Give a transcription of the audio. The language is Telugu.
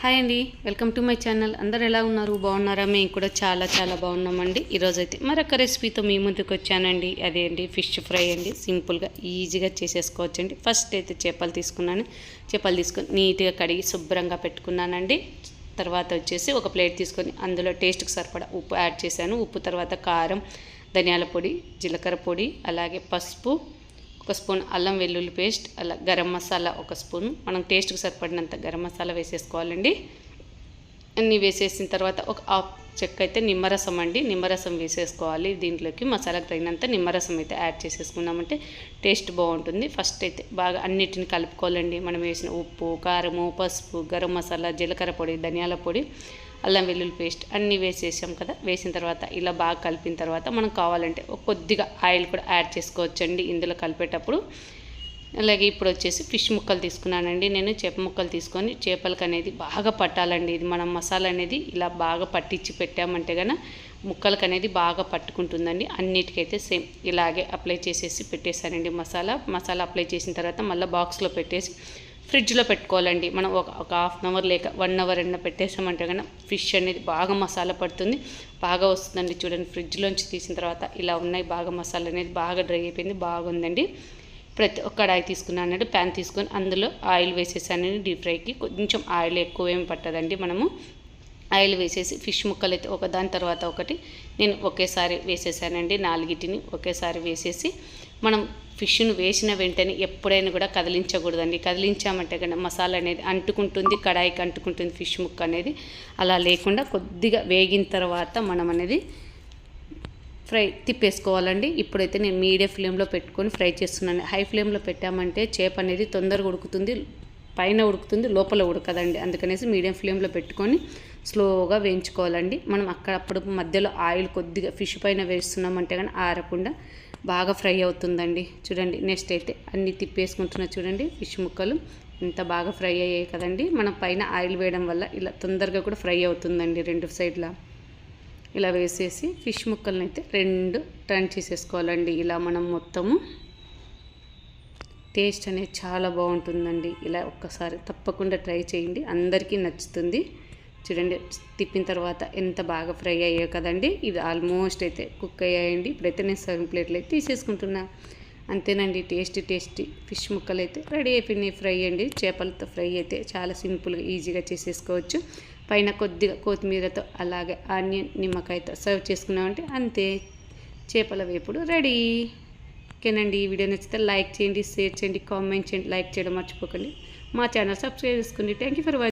హాయ్ అండి వెల్కమ్ టు మై ఛానల్. అందరు ఎలా ఉన్నారు? బాగున్నారా? మేము కూడా చాలా చాలా బాగున్నామండి. ఈరోజైతే మరొక రెసిపీతో మీ ముందుకు వచ్చానండి. అదే అండి ఫిష్ ఫ్రై అండి. సింపుల్గా ఈజీగా చేసేసుకోవచ్చండి. ఫస్ట్ అయితే చేపలు తీసుకున్నాను. చేపలు తీసుకొని నీట్గా కడిగి శుభ్రంగా పెట్టుకున్నానండి. తర్వాత వచ్చేసి ఒక ప్లేట్ తీసుకొని అందులో టేస్ట్కి సరిపడా ఉప్పు యాడ్ చేశాను. ఉప్పు తర్వాత కారం ధనియాల పొడి జీలకర్ర పొడి అలాగే పసుపు ఒక స్పూన్ అల్లం వెల్లుల్లి పేస్ట్ అలా గరం మసాలా ఒక స్పూన్. మనం టేస్ట్కి సరిపడినంత గరం మసాలా వేసేసుకోవాలండి. అన్నీ వేసేసిన తర్వాత ఒక హాఫ్ చెక్క అయితే నిమ్మరసం అండి. నిమ్మరసం వేసేసుకోవాలి. దీంట్లోకి మసాలాకు తగినంత నిమ్మరసం అయితే యాడ్ చేసేసుకున్నామంటే టేస్ట్ బాగుంటుంది. ఫస్ట్ అయితే బాగా అన్నిటిని కలుపుకోవాలండి. మనం వేసిన ఉప్పు కారము పసుపు గరం మసాలా జీలకర్ర పొడి ధనియాల పొడి అల్లం వెల్లుల్లి పేస్ట్ అన్నీ వేసేసాం కదా. వేసిన తర్వాత ఇలా బాగా కలిపిన తర్వాత మనం కావాలంటే కొద్దిగా ఆయిల్ కూడా యాడ్ చేసుకోవచ్చండి. ఇందులో కలిపేటప్పుడు అలాగే ఇప్పుడు వచ్చేసి ఫిష్ ముక్కలు తీసుకున్నానండి. నేను చేప ముక్కలు తీసుకొని చేపలకు అనేది బాగా పట్టాలండి. ఇది మనం మసాలా అనేది ఇలా బాగా పట్టించి పెట్టామంటే కనుక ముక్కలకు అనేది బాగా పట్టుకుంటుందండి. అన్నిటికైతే సేమ్ ఇలాగే అప్లై చేసేసి పెట్టేశానండి మసాలా. మసాలా అప్లై చేసిన తర్వాత మళ్ళీ బాక్స్లో పెట్టేసి ఫ్రిడ్జ్లో పెట్టుకోవాలండి. మనం ఒక ఒక హాఫ్ అన్ అవర్ లేక వన్ అవర్ అయినా పెట్టేసామంటే కనుక ఫిష్ అనేది బాగా మసాలా పడుతుంది. బాగా వస్తుందండి చూడండి. ఫ్రిడ్జ్లోంచి తీసిన తర్వాత ఇలా ఉన్నాయి. బాగా మసాలా అనేది బాగా డ్రై అయిపోయింది. బాగుందండి. ప్రతి ఒక్క కడాయి తీసుకున్నాను అన్నట్టు ప్యాన్ తీసుకొని అందులో ఆయిల్ వేసేసానండి డీప్ ఫ్రైకి కొంచెం ఆయిల్ ఎక్కువ ఏం పట్టదండి మనము. ఆయిల్ వేసేసి ఫిష్ ముక్కలు అయితే ఒక దాని తర్వాత ఒకటి నేను ఒకేసారి వేసేసానండి. నాలుగిటిని ఒకేసారి వేసేసి మనం ఫిష్ను వేసిన వెంటనే ఎప్పుడైనా కూడా కదిలించకూడదండి. కదిలించామంటే కనుక మసాలా అనేది అంటుకుంటుంది కడాయికి అంటుకుంటుంది ఫిష్ ముక్క అనేది. అలా లేకుండా కొద్దిగా వేగిన తర్వాత మనం అనేది ఫ్రై తిప్పేసుకోవాలండి. ఇప్పుడైతే నేను మీడియం ఫ్లేమ్లో పెట్టుకొని ఫ్రై చేస్తున్నాను. హై ఫ్లేమ్లో పెట్టామంటే చేప అనేది తొందరగా ఉడుకుతుంది పైన ఉడుకుతుంది లోపల ఉడకదండి. అందుకనేసి మీడియం ఫ్లేమ్లో పెట్టుకొని స్లోగా వేయించుకోవాలండి. మనం అక్కడప్పుడు మధ్యలో ఆయిల్ కొద్దిగా ఫిష్ పైన వేస్తున్నామంటే కానీ ఆరకుండా బాగా ఫ్రై అవుతుందండి. చూడండి నెక్స్ట్ అయితే అన్నీ తిప్పేసుకుంటున్నా చూడండి ఫిష్ ముక్కలు ఇంత బాగా ఫ్రై అయ్యాయి కదండి. మనం పైన ఆయిల్ వేయడం వల్ల ఇలా తొందరగా కూడా ఫ్రై అవుతుందండి రెండు సైడ్లా. ఇలా వేసేసి ఫిష్ ముక్కల్ని అయితే రెండు టర్న్ చేసేసుకోవాలండి. ఇలా మనం మొత్తము టేస్ట్ అనేది చాలా బాగుంటుందండి. ఇలా ఒక్కసారి తప్పకుండా ట్రై చేయండి. అందరికీ నచ్చుతుంది. చూడండి తిప్పిన తర్వాత ఎంత బాగా ఫ్రై అయ్యాయో కదండి. ఇది ఆల్మోస్ట్ అయితే కుక్ అయ్యాయండి. ఇప్పుడైతే నేను సగం ప్లేట్లు అయితే తీసేసుకుంటున్నా. అంతేనండి టేస్టీ టేస్టీ ఫిష్ ముక్కలు అయితే రెడీ అయిపోయినాయి. ఫ్రై అండి. చేపలతో ఫ్రై అయితే చాలా సింపుల్గా ఈజీగా చేసేసుకోవచ్చు. పైన కొద్దిగా కొత్తిమీరతో అలాగే ఆనియన్ నిమ్మకాయతో సర్వ్ చేసుకున్నామంటే అంతే. చేపల వేపుడు రెడీ. ఓకేనండి ఈ వీడియో నచ్చితే లైక్ చేయండి షేర్ చేయండి కామెంట్ చేయండి లైక్ చేయడం మర్చిపోకండి. మా ఛానల్ సబ్స్క్రైబ్ చేసుకోండి థ్యాంక్ యూ ఫర్ వాచింగ్